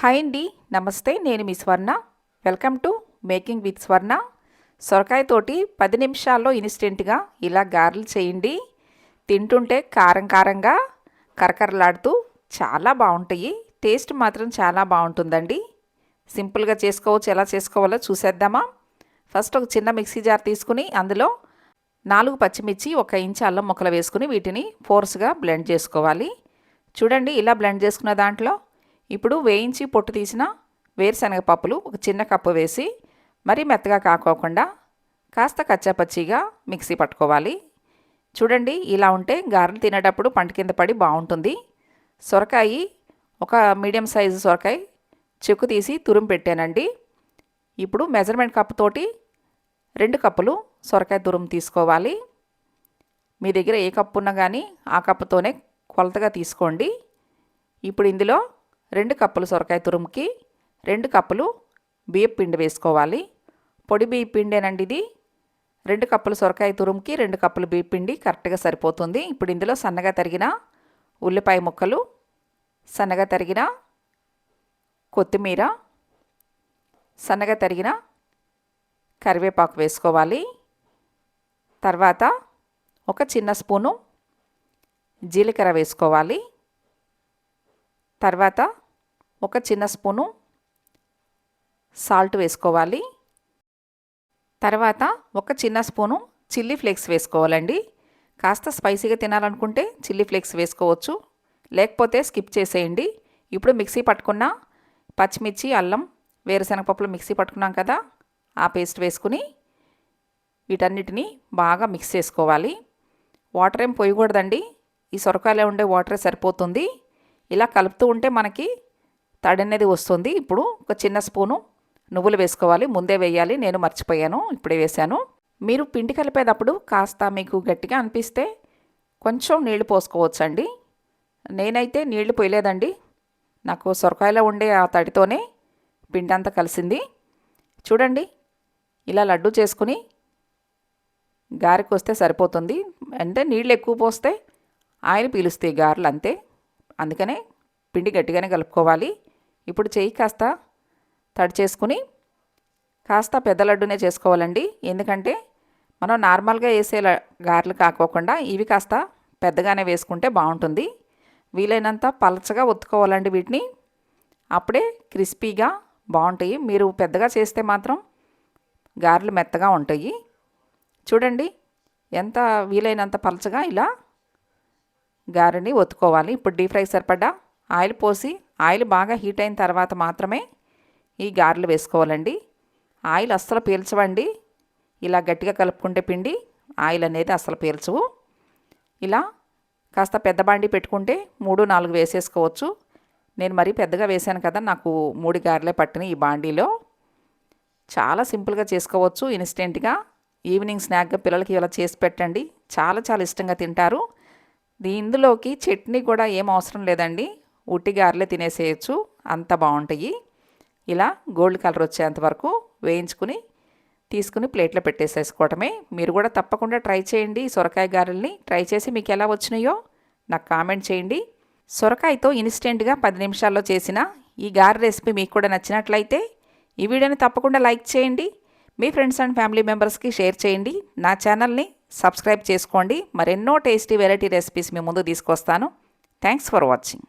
Hi అండి నమస్తే నేను మీ Swarna. Welcome to making with Swarna సొరకాయతోటి పది నిమిషాల్లో ఇన్స్టెంట్గా ఇలా గారెలు చేయండి. తింటుంటే కారం కారంగా కరకరలాడుతూ చాలా బాగుంటాయి. టేస్ట్ మాత్రం చాలా బాగుంటుందండి. సింపుల్గా చేసుకోవచ్చు ఎలా చేసుకోవాలో చూసేద్దామా? ఫస్ట్ ఒక చిన్న మిక్సీ జార్ తీసుకుని అందులో నాలుగు పచ్చిమిర్చి ఒక ఇంచు అల్లం ముక్కలు వేసుకుని వీటిని ఫోర్స్గా బ్లెండ్ చేసుకోవాలి. చూడండి ఇలా బ్లెండ్ చేసుకున్న దాంట్లో ఇప్పుడు వేయించి పొట్టు తీసిన వేరుశనగ పప్పులు ఒక చిన్న కప్పు వేసి మరీ మెత్తగా కాకోకుండా కాస్త కచ్చాపచ్చిగా మిక్సీ పట్టుకోవాలి. చూడండి ఇలా ఉంటే గారెలు తినేటప్పుడు పంట కింద పడి బాగుంటుంది. సొరకాయ ఒక మీడియం సైజు సొరకాయ చెక్కు తీసి తురుము పెట్టానండి. ఇప్పుడు మెజర్మెంట్ కప్పుతోటి రెండు కప్పులు సొరకాయ తురుము తీసుకోవాలి. మీ దగ్గర ఏ కప్పు ఉన్నా కానీ ఆ కప్పుతోనే కొలతగా తీసుకోండి. ఇప్పుడు ఇందులో రెండు కప్పులు సొరకాయ తురుముకి రెండు కప్పులు బియ్యం పిండి వేసుకోవాలి. పొడి బియ్య పిండేనండి ఇది? రెండు కప్పులు సొరకాయ తురుముకి రెండు కప్పులు బియ్య పిండి కరెక్ట్గా సరిపోతుంది. ఇప్పుడు ఇందులో సన్నగా తరిగిన ఉల్లిపాయ ముక్కలు సన్నగా తరిగిన కొత్తిమీర సన్నగా తరిగిన కరివేపాకు వేసుకోవాలి. తర్వాత ఒక చిన్న స్పూను జీలకర్ర వేసుకోవాలి. తర్వాత ఒక చిన్న స్పూను సాల్ట్ వేసుకోవాలి. తర్వాత ఒక చిన్న స్పూను చిల్లీ ఫ్లేక్స్ వేసుకోవాలండి. కాస్త స్పైసీగా తినాలనుకుంటే చిల్లీ ఫ్లేక్స్ వేసుకోవచ్చు. లేకపోతే స్కిప్ చేసేయండి. ఇప్పుడు మిక్సీ పట్టుకున్న పచ్చిమిర్చి అల్లం వేరుశనగపప్పులు మిక్సీ పట్టుకున్నాం కదా ఆ పేస్ట్ వేసుకుని వీటన్నిటిని బాగా మిక్స్ చేసుకోవాలి. వాటర్ ఏం పోయకూడదండి. ఈ సొరకాయలో ఉండే వాటరే సరిపోతుంది. ఇలా కలుపుతూ ఉంటే మనకి తడి అనేది వస్తుంది. ఇప్పుడు ఒక చిన్న స్పూను నువ్వులు వేసుకోవాలి. ముందే వేయాలి. నేను మర్చిపోయాను. ఇప్పుడే వేశాను. మీరు పిండి కలిపేటప్పుడు కాస్త మీకు గట్టిగా అనిపిస్తే కొంచెం నీళ్ళు పోసుకోవచ్చండి. నేనైతే నీళ్ళు పోయలేదండి. నాకు సొరకాయలో ఉండే ఆ తడితోనే పిండి అంతా కలిసింది. చూడండి. ఇలా లడ్డు చేసుకుని గారెకి వస్తే సరిపోతుంది. అంటే నీళ్ళు ఎక్కువ పోస్తే ఆయిల్ పీలుస్తాయి గారెలు అంతే. అందుకనే పిండి గట్టిగానే కలుపుకోవాలి. ఇప్పుడు చెయ్యి కాస్త తడి చేసుకుని కాస్త పెద్ద లడ్డునే చేసుకోవాలండి. ఎందుకంటే మనం నార్మల్గా వేసే గారెలు కాకోకుండా ఇవి కాస్త పెద్దగానే వేసుకుంటే బాగుంటుంది. వీలైనంత పలచగా ఒత్తుకోవాలండి వీటిని. అప్పుడే క్రిస్పీగా బాగుంటాయి. మీరు పెద్దగా చేస్తే మాత్రం గారెలు మెత్తగా ఉంటాయి. చూడండి ఎంత వీలైనంత పలచగా ఇలా గారెని ఒత్తుకోవాలి. ఇప్పుడు డీప్ ఫ్రై సరిపడ్డా ఆయిల్ పోసి ఆయిల్ బాగా హీట్ అయిన తర్వాత మాత్రమే ఈ గారెలు వేసుకోవాలండి. ఆయిల్ అస్సలు పీల్చవండి. ఇలా గట్టిగా కలుపుకుంటే పిండి ఆయిల్ అనేది అస్సలు పీల్చవు. ఇలా కాస్త పెద్ద బాండి పెట్టుకుంటే మూడు నాలుగు వేసేసుకోవచ్చు. నేను మరీ పెద్దగా వేసాను కదా నాకు మూడు గారెలే పట్టినాయి ఈ బాండీలో. చాలా సింపుల్గా చేసుకోవచ్చు ఇన్స్టెంట్గా. ఈవినింగ్ స్నాక్గా పిల్లలకి ఇలా చేసి పెట్టండి. చాలా చాలా ఇష్టంగా తింటారు. ఇందులోకి చట్నీ కూడా ఏం అవసరం లేదండి. ఉట్టి గారెలే తినేసేయచ్చు. అంత బాగుంటాయి ఇలా గోల్డ్ కలర్ వచ్చేంత వరకు వేయించుకుని తీసుకుని ప్లేట్లో పెట్టేసేసుకోవటమే. మీరు కూడా తప్పకుండా ట్రై చేయండి. సొరకాయ గారెల్ని ట్రై చేసి మీకు ఎలా వచ్చినాయో నాకు కామెంట్ చేయండి. సొరకాయతో ఇన్స్టెంట్గా పది నిమిషాల్లో చేసిన ఈ గారె రెసిపీ మీకు కూడా నచ్చినట్లయితే ఈ వీడియోని తప్పకుండా లైక్ చేయండి. మీ ఫ్రెండ్స్ అండ్ ఫ్యామిలీ మెంబర్స్కి షేర్ చేయండి. నా ఛానల్ని సబ్స్క్రైబ్ చేసుకోండి. మరెన్నో టేస్టీ వెరైటీ రెసిపీస్ మీ ముందు తీసుకొస్తాను. Thanks for watching.